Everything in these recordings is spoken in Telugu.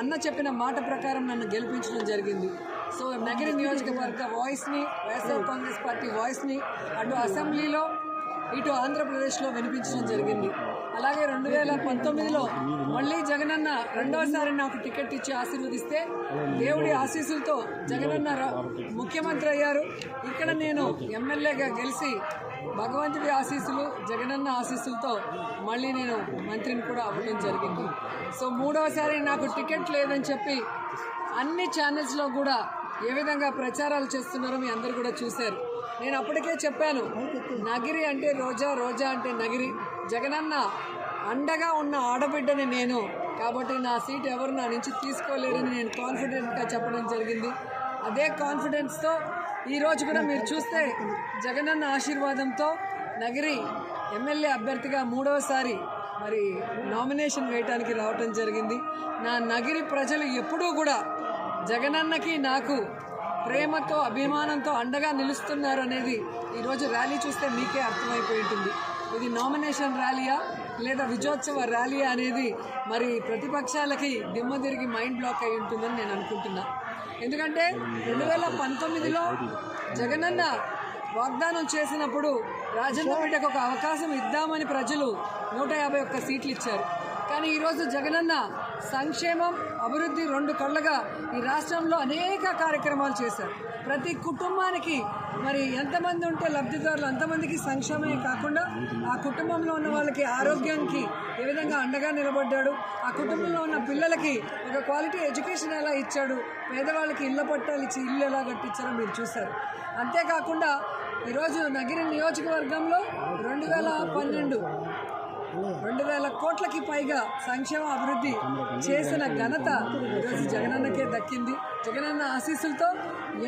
అన్న చెప్పిన మాట ప్రకారం నన్ను గెలిపించడం జరిగింది. సో నగరి నియోజకవర్గ వాయిస్ని వైఎస్ఆర్ కాంగ్రెస్ పార్టీ వాయిస్ని అటు అసెంబ్లీలో ఇటు ఆంధ్రప్రదేశ్లో వినిపించడం జరిగింది. అలాగే రెండు వేల పంతొమ్మిదిలో మళ్ళీ జగనన్న రెండోసారి నాకు టికెట్ ఇచ్చి ఆశీర్వదిస్తే దేవుడి ఆశీస్సులతో జగనన్న ముఖ్యమంత్రి అయ్యారు. ఇక్కడ నేను ఎమ్మెల్యేగా గెలిచి భగవంతుడి ఆశీస్సులు జగనన్న ఆశీస్సులతో మళ్ళీ నేను మంత్రిని కూడా అవ్వడం జరిగింది. సో మూడవసారి నాకు టికెట్ లేదని చెప్పి అన్ని ఛానల్స్లో కూడా ఏ విధంగా ప్రచారాలు చేస్తున్నారో మీ అందరు కూడా చూశారు. నేను అప్పటికే చెప్పాను నగిరి అంటే రోజా రోజా అంటే నగిరి. జగనన్న అండగా ఉన్న ఆడబిడ్డని నేను కాబట్టి నా సీట్ ఎవరు నా నుంచి తీసుకోలేరని నేను కాన్ఫిడెంట్గా చెప్పడం జరిగింది. అదే కాన్ఫిడెన్స్తో ఈరోజు కూడా మీరు చూస్తే జగనన్న ఆశీర్వాదంతో నగిరి ఎమ్మెల్యే అభ్యర్థిగా మూడవసారి మరి నామినేషన్ వేయటానికి రావటం జరిగింది. నా నగిరి ప్రజలు ఎప్పుడూ కూడా జగనన్నకి నాకు ప్రేమతో అభిమానంతో అండగా నిలుస్తున్నారు అనేది ఈరోజు ర్యాలీ చూస్తే మీకే అర్థమైపోయి ఉంటుంది. ఇది నామినేషన్ ర్యాలీయా లేదా విజయోత్సవ ర్యాలీ అనేది మరి ప్రతిపక్షాలకి దిమ్మ తిరిగి మైండ్ బ్లాక్ అయి ఉంటుందని నేను అనుకుంటున్నాను ఎందుకంటే రెండు వేల పంతొమ్మిదిలో జగనన్న వాగ్దానం చేసినప్పుడు రాజన్న బిడ్డకు ఒక అవకాశం ఇద్దామని ప్రజలు నూట యాభై ఒక్క సీట్లు ఇచ్చారు. కానీ ఈరోజు జగనన్న సంక్షేమం అభివృద్ధి రెండు కళ్ళగా ఈ రాష్ట్రంలో అనేక కార్యక్రమాలు చేశారు. ప్రతి కుటుంబానికి మరి ఎంతమంది ఉంటే లబ్ధిదారులు అంతమందికి సంక్షేమమే కాకుండా ఆ కుటుంబంలో ఉన్న వాళ్ళకి ఆరోగ్యానికి ఏ విధంగా అండగా నిలబడ్డాడు ఆ కుటుంబంలో ఉన్న పిల్లలకి ఒక క్వాలిటీ ఎడ్యుకేషన్ ఎలా ఇచ్చాడు పేదవాళ్ళకి ఇళ్ళ పట్టాలు ఇచ్చి ఇల్లు ఎలా కట్టించారో మీరు చూశారు. అంతేకాకుండా ఈరోజు నగిరి నియోజకవర్గంలో రెండు వేల పన్నెండు రెండు వేల కోట్లకి పైగా సంక్షేమ అభివృద్ధి చేసిన ఘనత ఈరోజు జగనన్నకే దక్కింది. జగనన్న ఆశీస్సులతో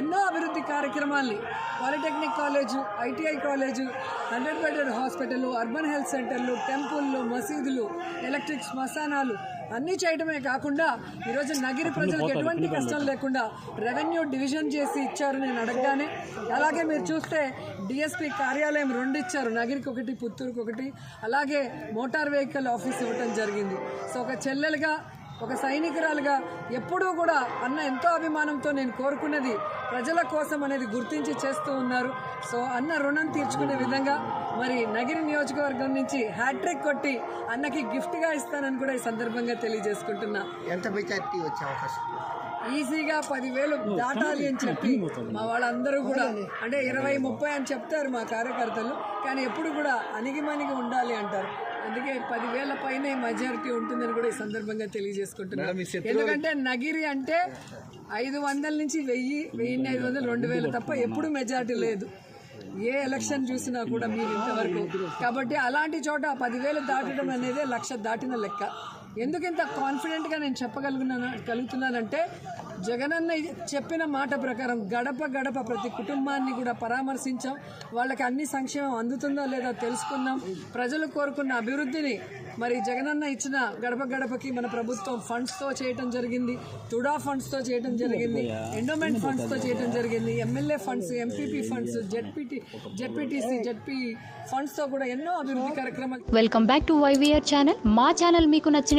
ఎన్నో అభివృద్ధి కార్యక్రమాల్ని polytechnic college ITI college hundred bedded hospital urban health సెంటర్లు టెంపుల్లు మసీదులు ఎలక్ట్రిక్ శ్మశానాలు అన్నీ చేయడమే కాకుండా ఈరోజు నగిరి ప్రజలకు ఎటువంటి కష్టం లేకుండా రెవెన్యూ డివిజన్ చేసి ఇచ్చారు నేను అడగగానే. అలాగే మీరు చూస్తే డిఎస్పి కార్యాలయం రెండు ఇచ్చారు నగిరికి ఒకటి పుత్తూరుకి ఒకటి. అలాగే మోటార్ వెహికల్ ఆఫీస్ ఇవ్వటం జరిగింది. సో ఒక చెల్లెలుగా ఒక సైనికురాలుగా ఎప్పుడూ కూడా అన్న ఎంతో అభిమానంతో నేను కోరుకున్నది ప్రజల కోసం అనేది గుర్తించి చేస్తూ ఉన్నారు. సో అన్న రుణం తీర్చుకునే విధంగా మరి నగిరి నియోజకవర్గం నుంచి హ్యాట్రిక్ కొట్టి అన్నకి గిఫ్ట్గా ఇస్తానని కూడా ఈ సందర్భంగా తెలియజేసుకుంటున్నా. ఎంత మెజార్టీ వచ్చే అవకాశం? ఈజీగా పదివేలు దాటాలి అని చెప్పి మా వాళ్ళందరూ కూడా అంటే ఇరవై ముప్పై అని చెప్తారు మా కార్యకర్తలు కానీ ఎప్పుడు కూడా అణిగిమణిగి ఉండాలి అంటారు. అందుకే పదివేల పైనే మెజారిటీ ఉంటుందని కూడా ఈ సందర్భంగా తెలియజేసుకుంటున్నాను ఎందుకంటే నగిరి అంటే ఐదు వందల నుంచి వెయ్యి వెయ్యి ఐదు వందలు రెండు వేలు తప్ప ఎప్పుడు మెజారిటీ లేదు. ఏ ఎలక్షన్ చూసినా కూడా మీరు ఇంతవరకు. కాబట్టి అలాంటి చోట పదివేలు దాటడం అనేది లక్ష దాటిన లెక్క. ఎందుకు ఇంత కాన్ఫిడెంట్గా నేను చెప్పగలుగున్నాను కలుగుతున్నానంటే జగనన్న చెప్పిన మాట ప్రకారం గడప గడప ప్రతి కుటుంబాన్ని కూడా పరామర్శించాం. వాళ్ళకి అన్ని సంక్షేమం అందుతుందో లేదో తెలుసుకున్నాం. ప్రజలు కోరుకున్న అభివృద్ధిని మరి జగనన్న ఇచ్చిన గడప గడపకి మన ప్రభుత్వం ఫండ్స్తో చేయటం జరిగింది. తుడా ఫండ్స్తో చేయటం జరిగింది. ఎండోమెంట్ ఫండ్స్తో చేయటం జరిగింది. MLA funds MPP funds ZPT ZPTC ZP ఫండ్స్తో కూడా ఎన్నో అభివృద్ధి కార్యక్రమాలు welcome back to YVR channel మా ఛానల్ మీకు